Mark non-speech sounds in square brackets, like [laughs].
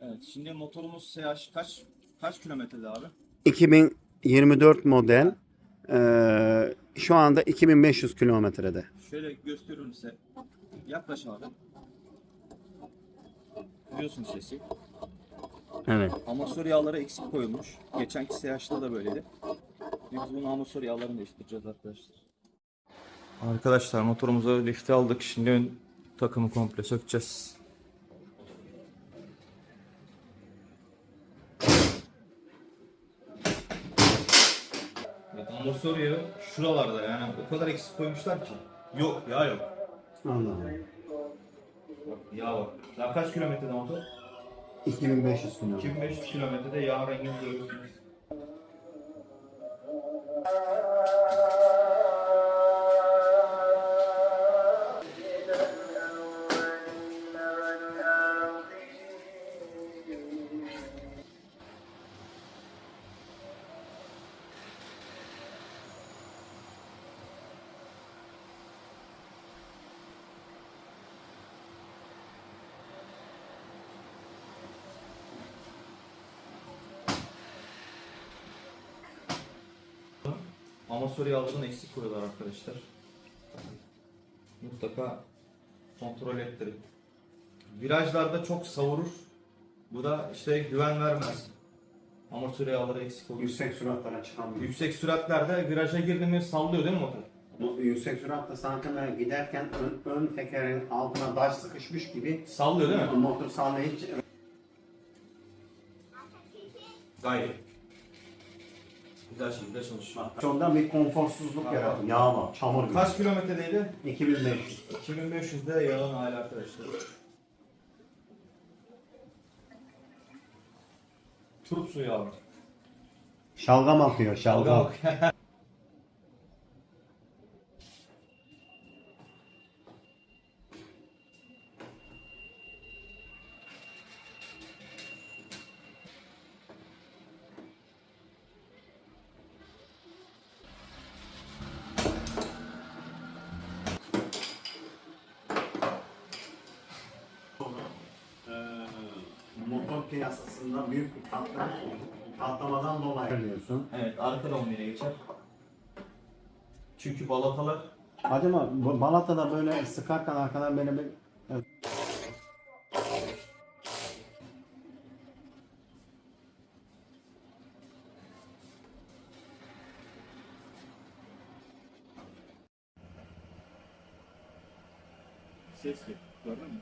Evet şimdi motorumuz SH kaç kaç kilometrede abi? 2024 model. Ee, şu anda 2500 kilometrede. Şöyle gösteriyorum size. Yaklaş abi. Duyuyorsun sesi. Evet. Amasör yağları eksik koyulmuş. Geçenki SH'da da böyleydi. Biz bunun amasör yağlarını değiştireceğiz arkadaşlar. Arkadaşlar motorumuzu lifte aldık. Şimdi ön takımı komple sökeceğiz. Yağı şuralarda yani o kadar eksik koymuşlar ki. Yok yağ yok. Anladım. Bak, Yağ var. Daha kaç kilometrede motor? 2500 kilometre. 2500 kilometrede yağ rengini görüyorsunuz. Amasör yağlarını eksik koyuyorlar arkadaşlar. Mutlaka kontrol ettirin. Virajlarda çok savurur. Bu da işte güven vermez. Amasör yağları eksik olur. Yüksek süratlara çıkan bir. Yüksek süratlerde viraja girdi mi sallıyor değil mi motor? Bu Yüksek süratle sanki böyle giderken ön, ön tekerin altına daş sıkışmış gibi Sallıyor değil mi? motor sallaya hiç Gayet. Güzel şekilde çalışıyor. Sonunda bir konforsuzluk yarattı. Yağ var, çamur gibi. Kaç kilometredeydi? 2500. 2500'de yağın hali arkadaşlar. Turp suyu abi. Şalgam atıyor, şalgam. Dalga [laughs] piyasasında büyük bir patlama. Patlamadan dolayı biliyorsun. Evet arka 11'e geçer. Çünkü balatalar Acaba bu Balata'da böyle sıkarken arkadan böyle bir Evet. ses yok. Gördün mü?